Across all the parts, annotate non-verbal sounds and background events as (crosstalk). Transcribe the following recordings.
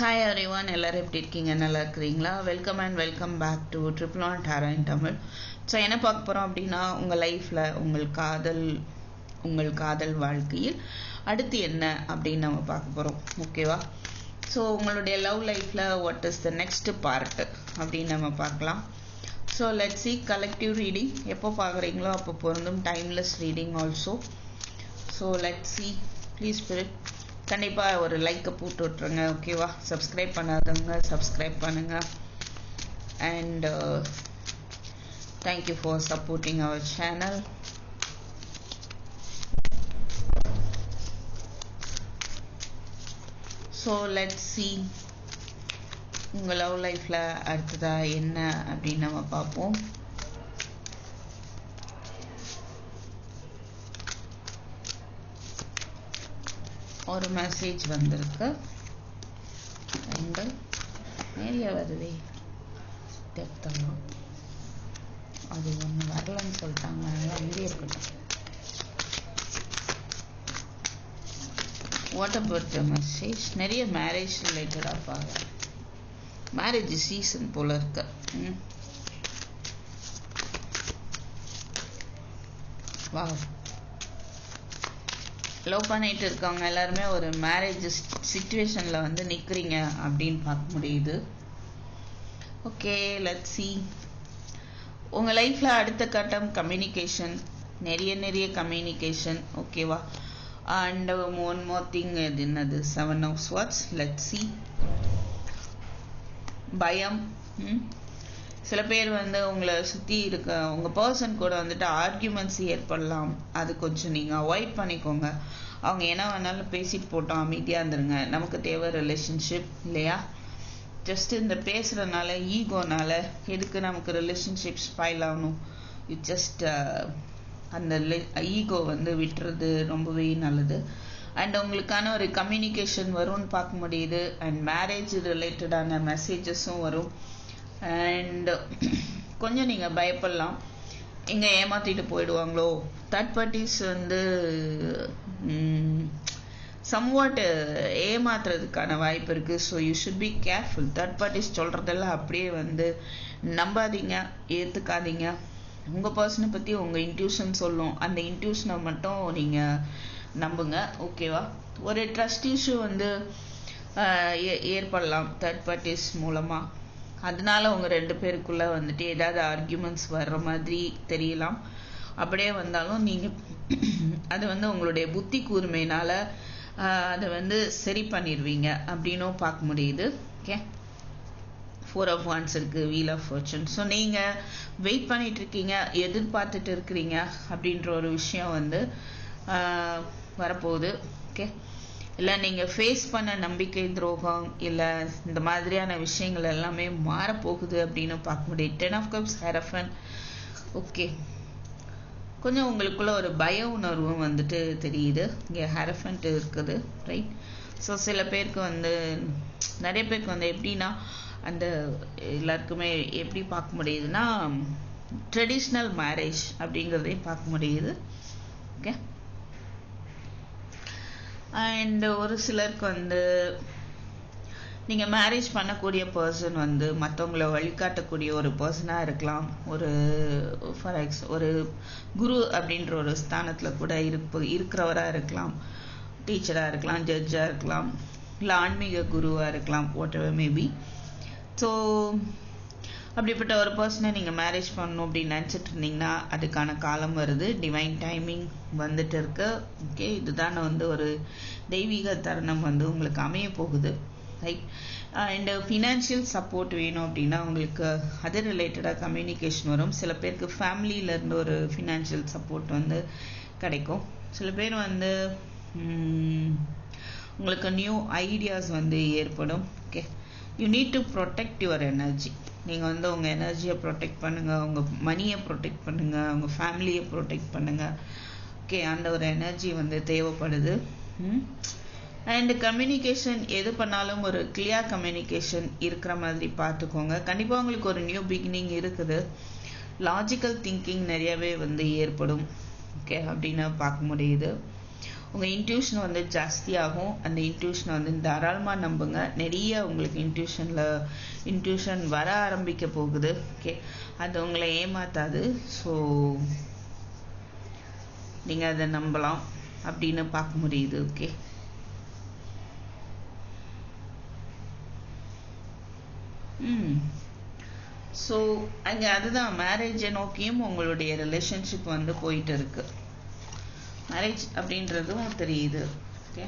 Hi every one எல்லோரும் எப்படி இருக்கீங்க? நல்லா இருக்கிறீங்களா? Welcome and welcome back to triple on Dera in Tamil so என்ன பார்க்க போகிறோம் அப்படின்னா உங்கள் லைஃப்பில் உங்கள் காதல் உங்கள் காதல் வாழ்க்கையில் அடுத்து என்ன அப்படின்னு நம்ம பார்க்க போகிறோம் ஓகேவா ஸோ உங்களுடைய லவ் லைஃப்பில் what is the next part அப்படின்னு நம்ம பார்க்கலாம். So let see collective reading எப்போ பார்க்குறீங்களோ அப்போ பொருந்தும். Timeless reading also so let see please spirit கண்டிப்பாக ஒரு லைக்கை போட்டு விட்ருங்க ஓகேவா சப்ஸ்கிரைப் பண்ணாதவங்க சப்ஸ்கிரைப் பண்ணுங்கள் and thank you for supporting our channel so let see உங்கள் லவ் லைஃப்பில் அடுத்ததாக என்ன அப்படின்னு நம்ம பார்ப்போம். ஒரு மெசேஜ் வந்திருக்கு. ரெண்டு நிறைய வருதே. டெப்தெல்லாம் அது ஒன்று வரலன்னு சொல்லிட்டாங்க. அதெல்லாம் இங்கே இருக்கட்டும் வாட் அபவுட் த மெசேஜ் நிறைய மேரேஜ் ரிலேட்டடாக பார்க்குறேன் மேரேஜ் சீசன் போல இருக்கு. வா லவ் பண்ணிட்டு இருக்கவங்க எல்லாருமே ஒரு மேரேஜ் சுச்சுவேஷனில் வந்து நிற்கிறீங்க அப்படின்னு பார்க்க முடியுது. ஓகே லெட் சி உங்கள் லைஃப்பில் அடுத்த கட்டம் கம்யூனிகேஷன் நிறைய நிறைய கம்யூனிகேஷன் ஓகேவா அண்ட் ஒன் மோர் திங் இது என்னது? Seven of swords let see பயம் சில பேர் வந்து உங்களை சுற்றி இருக்க உங்கள் பர்சன் கூட வந்துட்டு ஆர்கியூமெண்ட்ஸ் ஏற்படலாம். அது கொஞ்சம் நீங்கள் அவாய்ட் பண்ணிக்கோங்க. அவங்க என்ன வேணாலும் பேசிட்டு போட்டோம் அமைதியாக இருந்துருங்க. நமக்கு தேவை ரிலேஷன்ஷிப் இல்லையா? ஜஸ்ட் இந்த பேசுகிறனால ஈகோனால எதுக்கு நமக்கு ரிலேஷன்ஷிப் ஸ்பாயில் ஆகணும்? இட் ஜஸ்ட் uh, அந்த ஈகோ வந்து விட்டுறது ரொம்பவே நல்லது. அண்ட் உங்களுக்கான ஒரு கம்யூனிகேஷன் வரும்னு பார்க்க முடியுது. அண்ட் மேரேஜ் ரிலேட்டடான மெசேஜஸும் வரும். அண்ட் கொஞ்சம் நீங்கள் பயப்படலாம். எங்கே ஏமாற்றிட்டு போயிடுவாங்களோ? தேர்ட் பார்ட்டிஸ் வந்து சம்வாட் ஏமாத்துறதுக்கான வாய்ப்பு இருக்குது so you should be careful third parties சொல்கிறதெல்லாம் அப்படியே வந்து நம்பாதீங்க ஏற்றுக்காதீங்க உங்கள் பர்சனை பற்றி உங்கள் இன்ட்யூஷன் சொல்லும். அந்த இன்ட்யூஷனை மட்டும் நீங்கள் நம்புங்க ஓகேவா ஒரு ட்ரஸ்ட் இஷ்யூ வந்து ஏற்படலாம் தேர்ட் பார்ட்டிஸ் மூலமாக அதனால அவங்க ரெண்டு பேருக்குள்ளே வந்துட்டு ஏதாவது ஆர்கியூமெண்ட்ஸ் வர்ற மாதிரி தெரியலாம். அப்படியே வந்தாலும் நீங்கள் (clears throat) அது வந்து உங்களுடைய புத்தி கூர்மையினால் அதை வந்து சரி பண்ணிடுவீங்க அப்படின்னும் பார்க்க முடியுது. ஓகே ஃபோர் ஆஃப் ஒன்ஸ் இருக்குது வீல் ஆஃப் ஃபார்ச்சூன் ஸோ நீங்கள் வெயிட் பண்ணிட்டு இருக்கீங்க எதிர்பார்த்துட்டு இருக்கிறீங்க அப்படின்ற ஒரு விஷயம் வந்து வரப்போகுது. ஓகே இல்லை நீங்கள் ஃபேஸ் பண்ண நம்பிக்கை துரோகம் இல்லை இந்த மாதிரியான விஷயங்கள் எல்லாமே மாறப்போகுது அப்படின்னு பார்க்க முடியும் ten of cups hierophant okay கொஞ்சம் உங்களுக்குள்ள ஒரு பய உணர்வும் வந்துட்டு தெரியுது. இங்கே ஹெரஃபன்ட் இருக்குது ரைட் ஸோ சில பேருக்கு வந்து நிறைய பேருக்கு வந்து எப்படின்னா அந்த எல்லாருக்குமே எப்படி பார்க்க முடியுதுன்னா ட்ரெடிஷ்னல் மேரேஜ் அப்படிங்கிறதையும் பார்க்க முடியுது. ஓகே அண்ட் ஒரு சிலருக்கு வந்து நீங்கள் மேரேஜ் பண்ணக்கூடிய பர்சன் வந்து மற்றவங்கள வழிகாட்டக்கூடிய ஒரு பர்சனாக இருக்கலாம். ஒரு ஃபார் எக்ஸ் ஒரு குரு அப்படின்ற ஒரு ஸ்தானத்தில் கூட இருப்பு இருக்கிறவராக இருக்கலாம். டீச்சராக இருக்கலாம் ஜட்ஜாக இருக்கலாம். இல்லை ஆன்மீக குருவாக இருக்கலாம் வாட் எவர் மேபி ஸோ அப்படிப்பட்ட ஒரு பர்சனை நீங்கள் மேரேஜ் பண்ணணும் அப்படின்னு நினச்சிட்டு இருந்தீங்கன்னா அதுக்கான காலம் வருது. டிவைன் டைமிங் வந்துட்டு இருக்கு. ஓகே இதுதான் வந்து ஒரு தெய்வீக தருணம் வந்து உங்களுக்கு அமைய போகுது. ரைட் அண்ட் ஃபினான்ஷியல் சப்போர்ட் வேணும் அப்படின்னா உங்களுக்கு அது ரிலேட்டடாக கம்யூனிகேஷன் வரும். சில பேருக்கு ஃபேமிலியிலேருந்து ஒரு ஃபினான்ஷியல் சப்போர்ட் வந்து கிடைக்கும். சில பேர் வந்து உங்களுக்கு நியூ ஐடியாஸ் வந்து ஏற்படும். Okay you need to protect your energy நீங்கள் வந்து உங்கள் எனர்ஜியை ப்ரொடெக்ட் பண்ணுங்கள் உங்கள் மணியை ப்ரொடெக்ட் பண்ணுங்கள் உங்கள் ஃபேமிலியை ப்ரொடெக்ட் பண்ணுங்கள் ஓகே அந்த ஒரு எனர்ஜி வந்து தேவைப்படுது. Hmm? அண்ட் கம்யூனிகேஷன் எது பண்ணாலும் ஒரு கிளியர் கம்யூனிகேஷன் இருக்கிற மாதிரி பார்த்துக்கோங்க. கண்டிப்பாக உங்களுக்கு ஒரு நியூ பிகினிங் இருக்குது. லாஜிக்கல் திங்கிங் நிறையவே வந்து ஏற்படும். ஓகே அப்படின்னு பார்க்க முடியுது. உங்கள் இன்ட்யூஷன் வந்து ஜாஸ்தியாகும். அந்த இன்ட்யூஷனை வந்து தாராளமாக நம்புங்க. நிறைய உங்களுக்கு இன்ட்யூஷனில் இன்ட்யூஷன் வர ஆரம்பிக்க போகுது. ஓகே அது உங்களை ஏமாத்தாது. ஸோ நீங்கள் அதை நம்பலாம் அப்படின்னு பார்க்க முடியுது. ஓகே ம். ஸோ அங்கே அதுதான். மேரேஜை நோக்கியும் உங்களுடைய ரிலேஷன்ஷிப் வந்து போயிட்டு இருக்கு. மேரேஜ் அப்படின்றதும் தெரியுது okay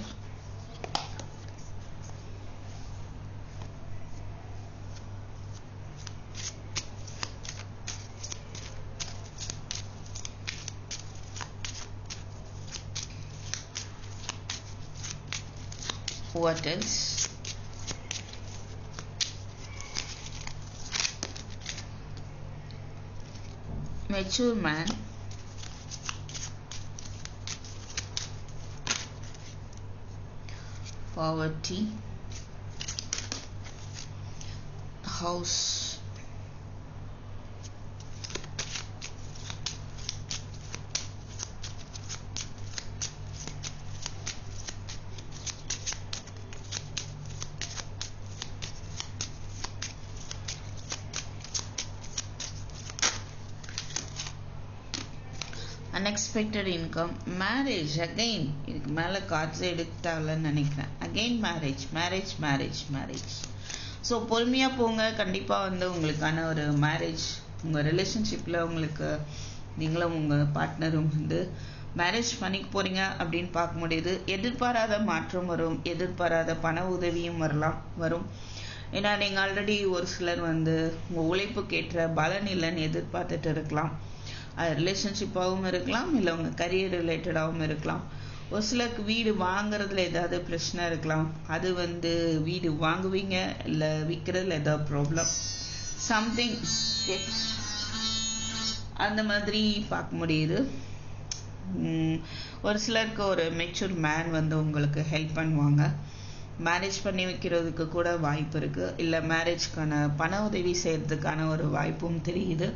what else mature man Poverty house unexpected income marriage again இதுக்கு மேலே கார்ட்ஸ் எடுத்தாலன்னு நினைக்கிறேன். Again marriage marriage marriage marriage so பொறுமையாக போங்க. கண்டிப்பாக வந்து உங்களுக்கான ஒரு மேரேஜ் உங்கள் ரிலேஷன்ஷிப்பில் உங்களுக்கு நீங்களும் உங்கள் பார்ட்னரும் வந்து மேரேஜ் பண்ணிக்க போகிறீங்க அப்படின்னு பார்க்க முடியுது எதிர்பாராத மாற்றம் வரும். எதிர்பாராத பண உதவியும் வரலாம் வரும். ஏன்னா நீங்கள் ஆல்ரெடி ஒரு சிலர் வந்து உங்கள் உழைப்புக்கேற்ற பலன் இல்லைன்னு எதிர்பார்த்துட்டு இருக்கலாம். அது ரிலேஷன்ஷிப்பாகவும் இருக்கலாம் இல்லை உங்கள் கரியர் ரிலேட்டடாகவும் இருக்கலாம். ஒரு சிலருக்கு வீடு வாங்குறதுல ஏதாவது பிரச்சனை இருக்கலாம். அது வந்து வீடு வாங்குவீங்க இல்லை விற்கிறதுல ஏதாவது ப்ராப்ளம் சம்திங் அந்த மாதிரி பார்க்க முடியுது. ஒரு சிலருக்கு ஒரு மெச்சூர் மேன் வந்து உங்களுக்கு ஹெல்ப் பண்ணுவாங்க. மேரேஜ் பண்ணி வைக்கிறதுக்கு கூட வாய்ப்பு இருக்குது இல்லை மேரேஜ்க்கான பண உதவி செய்கிறதுக்கான ஒரு வாய்ப்பும் தெரியுது.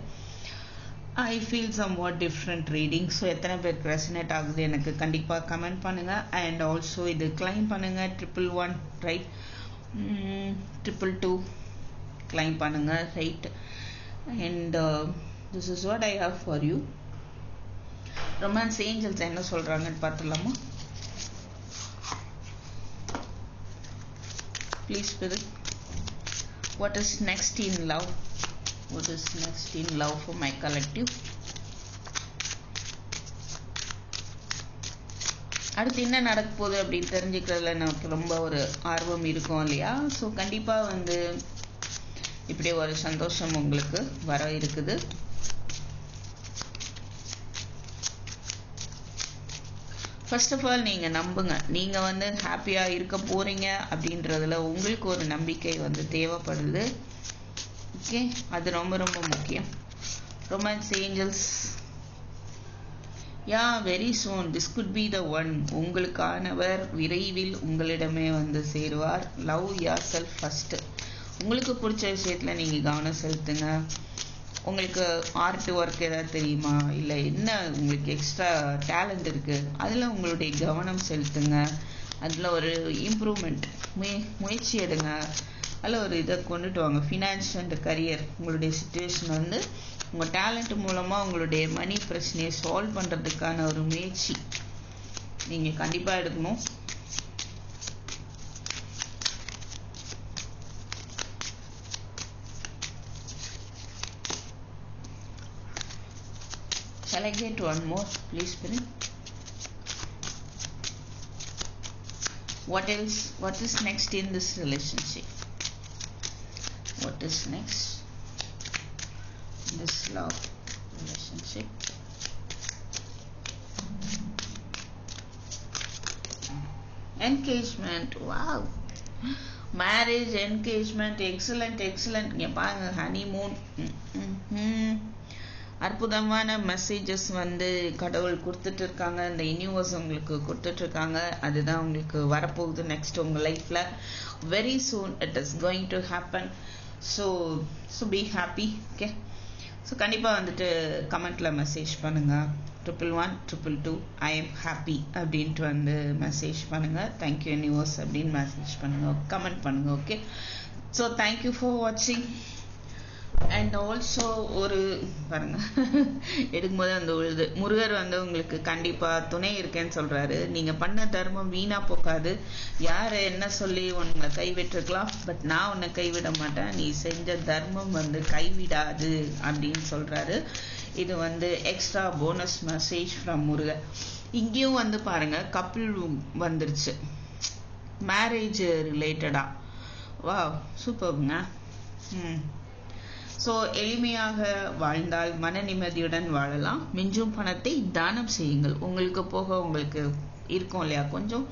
I feel some what different reading so எத்தனை பேருக்கு ரெசனேட் ஆகுது எனக்கு கண்டிப்பாக கமெண்ட் பண்ணுங்கள் அண்ட் ஆல்சோ இது கிளைம் பண்ணுங்கள் triple one right triple two claim பண்ணுங்கள் right and this is what I have for you romance angels என்ன சொல்கிறாங்கன்னு பார்த்துடலாமா? Please spirit what is next in love what is next? In love for my collective. அடுத்து என்ன நடக்க போகுது அப்படின்னு தெரிஞ்சுக்கிறதுல நமக்கு ரொம்ப ஒரு ஆர்வம் இருக்கும் இல்லையா? ஸோ கண்டிப்பாக வந்து இப்படி ஒரு சந்தோஷம் உங்களுக்கு வர இருக்குது. ஃபர்ஸ்ட் ஆஃப் ஆல் நீங்கள் நம்புங்க. நீங்கள் வந்து ஹாப்பியாக இருக்க போகிறீங்க அப்படின்றதுல உங்களுக்கு ஒரு நம்பிக்கை வந்து தேவைப்படுது. ஓகே அது ரொம்ப ரொம்ப முக்கியம். Romance angels yeah very soon this could be the one உங்களுக்கானவர் விரைவில் உங்களிடமே வந்து சேருவார். லவ் யார் செல்ஃப் ஃபஸ்ட்டு உங்களுக்கு பிடிச்ச விஷயத்தில் நீங்கள் கவனம் செலுத்துங்க. உங்களுக்கு ஆர்ட் ஒர்க் ஏதாவது தெரியுமா? இல்லை என்ன உங்களுக்கு எக்ஸ்ட்ரா டேலண்ட் இருக்குது அதில் உங்களுடைய கவனம் செலுத்துங்க. அதில் ஒரு இம்ப்ரூவ்மெண்ட் முய முயற்சி எடுங்க. அதில் ஒரு இதை கொண்டுட்டு வாங்க ஃபினான்ஸ் அண்ட் கரியர் உங்களுடைய சுச்சுவேஷன் வந்து உங்கள் டேலண்ட் மூலமாக உங்களுடைய மணி பிரச்சனையை சால்வ் பண்ணுறதுக்கான ஒரு முயற்சி நீங்கள் கண்டிப்பாக எடுக்கணும் selected one more please more, what Spirit? What else? What is next in this relationship? What is next this love relationship? Engagement. Wow. Marriage engagement excellent excellent இங்கே பாருங்க ஹனிமூன் அற்புதமான மெசேஜஸ் வந்து கடவுள் கொடுத்துட்டு இருக்காங்க இந்த யூனிவர்ஸ் உங்களுக்கு கொடுத்துட்டு இருக்காங்க அதுதான் உங்களுக்கு வரப்போகுது நெக்ஸ்ட் உங்கள் லைஃப்பில் very soon it is going to happen so so be happy okay so கண்டிப்பாக வந்துட்டு கமெண்ட்டில் மெசேஜ் பண்ணுங்கள் triple one triple two I am happy அப்படின்ட்டு வந்து மெசேஜ் பண்ணுங்கள் தேங்க்யூ யூனிவர்ஸ் அப்படின்னு மெசேஜ் பண்ணுங்கள் கமெண்ட் பண்ணுங்கள் okay so thank you for வாட்சிங் அண்ட் ஆல்சோ ஒரு பாருங்க. எடுக்கும்போது அந்த உழுது. முருகர் வந்து உங்களுக்கு கண்டிப்பா துணை இருக்கேன்னு சொல்றாரு. நீங்க பண்ண தர்மம் வீணா போகாது. யார் என்ன சொல்லி உன்னை கைவிட்டிருக்கலாம் பட் நான் உன்னை கைவிட மாட்டேன். நீ செஞ்ச தர்மம் வந்து கைவிடாது அப்படின்னு சொல்றாரு. இது வந்து extra bonus message from Murugar. இங்கேயும் வந்து பாருங்க கப்பிள் வந்துருச்சு. மேரேஜ் ரிலேட்டடா வா சூப்பர்ங்க ம். ஸோ எளிமையாக வாழ்ந்தால் மன நிம்மதியுடன் வாழலாம். மிஞ்சும் பணத்தை தானம் செய்யுங்கள். உங்களுக்கு போக உங்களுக்கு இருக்கும் இல்லையா? கொஞ்சம்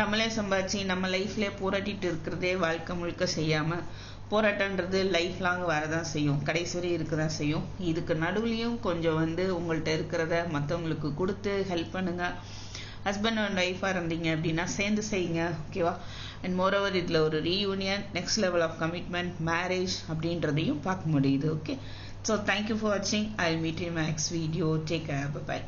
நம்மளே சம்பாதிச்சு நம்ம லைஃப்லேயே போராட்டிட்டு இருக்கிறதே வாழ்க்கை முழுக்க செய்யாமல் போராட்டன்றது லைஃப் லாங் வரதான் செய்யும். கடைசி வரை இருக்க தான் செய்யும். இதுக்கு நடுவுலையும் கொஞ்சம் வந்து உங்கள்கிட்ட இருக்கிறத மற்றவங்களுக்கு கொடுத்து ஹெல்ப் பண்ணுங்க. ஹஸ்பண்ட் அண்ட் ஒய்ஃபாக இருந்தீங்க அப்படின்னா சேர்ந்து செய்யுங்க ஓகேவா அண்ட் மோரோவர் இதில் ஒரு reunion next level of commitment marriage அப்படின்றதையும் பார்க்க முடியுது. Okay so thank you for வாட்சிங் I meet in my next video take care bye